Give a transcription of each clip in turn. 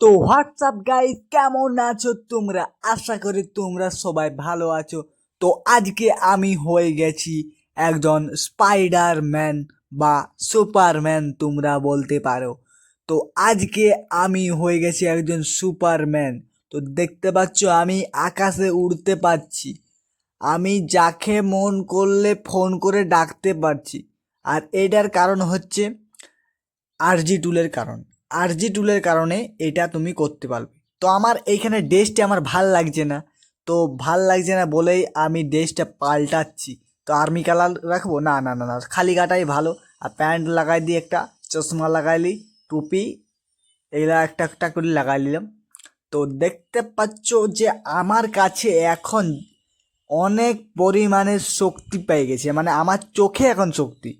তো WhatsApp guys কেমন আছো তোমরা? আশা করি তোমরা সবাই ভালো আছো। তো আজকে আমি হয়ে গেছি একজন স্পাইডারম্যান বা সুপারম্যান তোমরা বলতে পারো। তো আজকে আমি হয়ে গেছি একজন সুপারম্যান তো দেখতে পাচ্ছ আমি আকাশে উড়তে পারছি। আমি যাকে মন করলে ফোন করে ডাকতে পারছি। আর এটার কারণ হচ্ছে আরজি টুলের কারণ। আরজি টুলের কারণে এটা তুমি করতে পারবে। তো আমার এইখানে ড্রেসটা আমার ভালো লাগছে না। তো ভালো লাগছে না বলেই আমি ড্রেসটা পাল্টাচ্ছি। তো আর্মি কালার রাখব? না না না না, খালি গাটাই ভালো। আর প্যান্ট লাগাই দিই একটা চশমা লাগাইলি টুপি, এগুলা একটা একটা করে লাগাই নিলাম তো দেখতে পাচ্ছ যে আমার কাছে এখন অনেক পরিমাণে শক্তি পেয়ে গেছে। মানে আমার চোখে এখন শক্তি।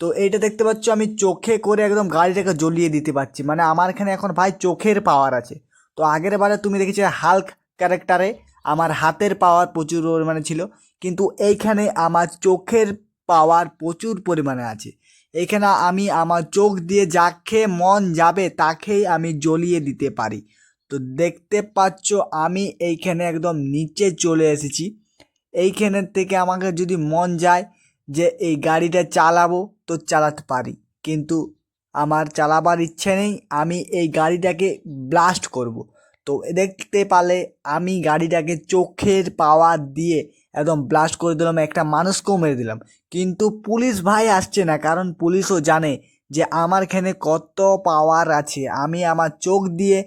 তো এইটা দেখতে পাচ্ছ, আমি চোখে করে একদম গাড়িটাকে জ্বলিয়ে দিতে পারছি। মানে আমার এখানে এখন ভাই চোখের পাওয়ার আছে। তো আগের বারে তুমি দেখেছি হাল্ক ক্যারেক্টারে আমার হাতের পাওয়ার প্রচুর পরিমাণে ছিল। কিন্তু এইখানে আমার চোখের পাওয়ার প্রচুর পরিমাণে আছে। এইখানে আমি আমার চোখ দিয়ে যাকে মন যাবে তাকেই আমি জ্বলিয়ে দিতে পারি। তো দেখতে পাচ্ছ, আমি এইখানে একদম নিচে চলে এসেছি। এইখানের থেকে আমাকে যদি মন যায় যে এই গাড়িটা চালাবো তো চালাতে পারি। কিন্তু আমার চালাবার ইচ্ছে নেই, আমি এই গাড়িটাকে ব্লাস্ট করব। তো দেখতে পালে আমি গাড়িটাকে চোখের পাওয়ার দিয়ে একদম ব্লাস্ট করে দিলাম, একটা মানুষকেও মেরে দিলাম। কিন্তু পুলিশ ভাই আসছে না, কারণ পুলিশও জানে যে আমার এখানে কত পাওয়ার আছে। আমি আমার চোখ দিয়ে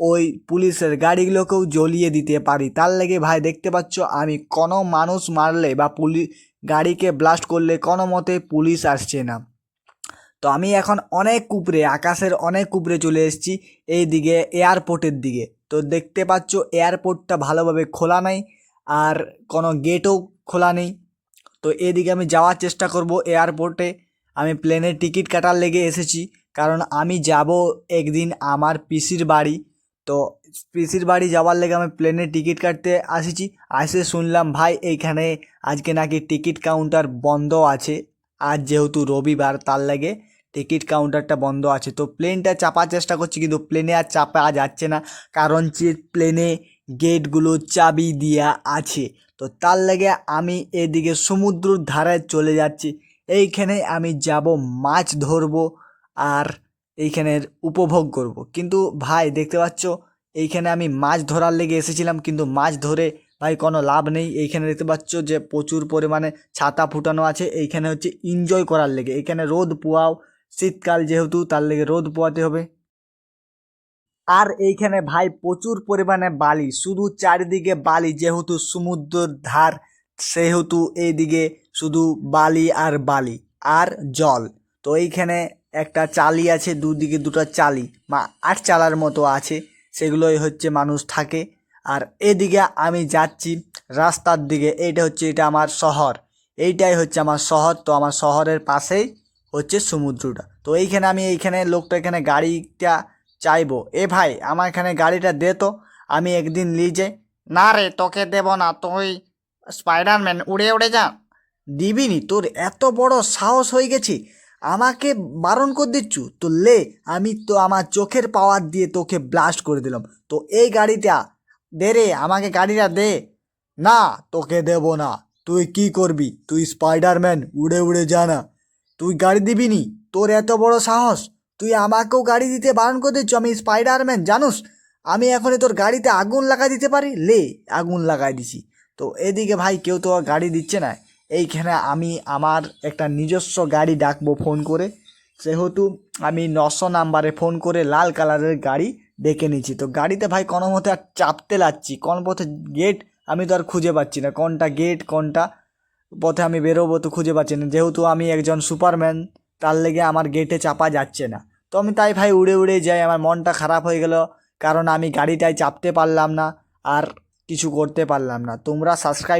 ওই পুলিশের গাড়িগুলোকেও জ্বলিয়ে দিতে পারি। তার লেগে ভাই, দেখতে পাচ্ছ, আমি কোনো মানুষ মারলে বা পুলিশ গাড়িকে ব্লাস্ট করলে কোনো মতে পুলিশ আসছে না। তো আমি এখন অনেক উপরে, আকাশের অনেক উপরে চলে এসেছি, এই দিকে এয়ারপোর্টের দিকে। তো দেখতে পাচ্ছ এয়ারপোর্টটা ভালোভাবে খোলা নেই, আর কোনো গেটও খোলা নেই। তো এদিকে আমি যাওয়ার চেষ্টা করব এয়ারপোর্টে আমি প্লেনের টিকিট কাটার লেগে এসেছি, কারণ আমি যাব একদিন আমার পিসির বাড়ি। তো পিসির বাড়ি যাওয়ার লেগে আমি প্লেনের টিকিট কাটতে আসিছি। আসে শুনলাম, ভাই, এইখানে আজকে নাকি টিকিট কাউন্টার বন্ধ আছে। আজ যেহেতু রবিবার, তার লাগে টিকিট কাউন্টারটা বন্ধ আছে। তো প্লেনটা চাপার চেষ্টা করছি, কিন্তু প্লেনে আর চাপা যাচ্ছে না, কারণ যে প্লেনে গেটগুলো চাবি দেওয়া আছে। তো তার লাগে আমি এদিকে সমুদ্রর ধারে চলে যাচ্ছি। এইখানে আমি যাব, মাছ ধরবো, আর এইখানের উপভোগ করব। কিন্তু ভাই, দেখতে পাচ্ছ? এইখানে আমি মাছ ধরার লেগে এসেছিলাম, কিন্তু মাছ ধরে ভাই কোনো লাভ নেই। এইখানে দেখতে পাচ্ছ যে প্রচুর পরিমাণে ছাতা ফুটানো আছে। এইখানে হচ্ছে এনজয় করার লেগে। এইখানে রোদ পোয়াও। শীতকাল যেহেতু, তার লেগে রোদ পোয়াতে হবে। আর এইখানে ভাই প্রচুর পরিমাণে বালি। শুধু চারিদিকে বালি, যেহেতু সমুদ্রের ধার, সেহেতু এইদিকে শুধু বালি আর বালি আর জল। তো এইখানে একটা চালি আছে, দুদিকে দুটো চালি, বা আট চালার মতো আছে, সেগুলোই হচ্ছে মানুষ থাকে। আর এদিকে আমি যাচ্ছি রাস্তার দিকে, এইটা হচ্ছে, এটা আমার শহর। এইটাই হচ্ছে আমার শহর, তো আমার শহরের পাশেই হচ্ছে সমুদ্রটা। তো এইখানে আমি এইখানে লোকটা এখানে গাড়িটা চাইব। এ ভাই, আমার এখানে গাড়িটা দে তো, আমি একদিন লিজে, না রে, তোকে দেব না, তুই স্পাইডারম্যান উড়ে উড়ে যা। দিবিনি, তোর এত বড় সাহস হয়ে গেছে। আমাকে বারণ করে দিচ্ছু? তো লে, আমি তো আমার চোখের পাওয়ার দিয়ে তোকে ব্লাস্ট করে দিলাম। তো এই গাড়িটা দে রে, আমাকে গাড়িটা দে। না, তোকে দেব না। তুই কি করবি? তুই স্পাইডারম্যান উড়ে উড়ে যা না। তুই গাড়ি দিবি নি? তোর এত বড় সাহস? তুই আমাকেও গাড়ি দিতে বারণ করে দিচ্ছ? আমি স্পাইডারম্যান জানুস? আমি এখনই তোর গাড়িতে আগুন লাগাই দিতে পারি? লে, আগুন লাগাই দিছি। তো এদিকে ভাই কেউ তো গাড়ি দিচ্ছে না। এইখানে আমি আমার একটা নিজস্ব গাড়ি ডাকবো ফোন করে। সেহেতু আমি নশো নাম্বারে ফোন করে লাল কালারের গাড়ি ডেকে নিচ্ছি। তো গাড়িতে ভাই কোনো মতে আর চাপতে লাগছি কোন পথে গেট আমি তো আর খুঁজে পাচ্ছি না। কোনটা গেট কোনটা পথে আমি বেরোবো তো খুঁজে পাচ্ছি না। যেহেতু আমি একজন সুপারম্যান তার লেগে আমার গেটে চাপা যাচ্ছে না। তো আমি তাই ভাই উড়ে উড়ে যাই, আমার মনটা খারাপ হয়ে গেল, কারণ আমি গাড়িটায় চাপতে পারলাম না আর কিছু করতে পারলাম না। তোমরা সাবস্ক্রাইব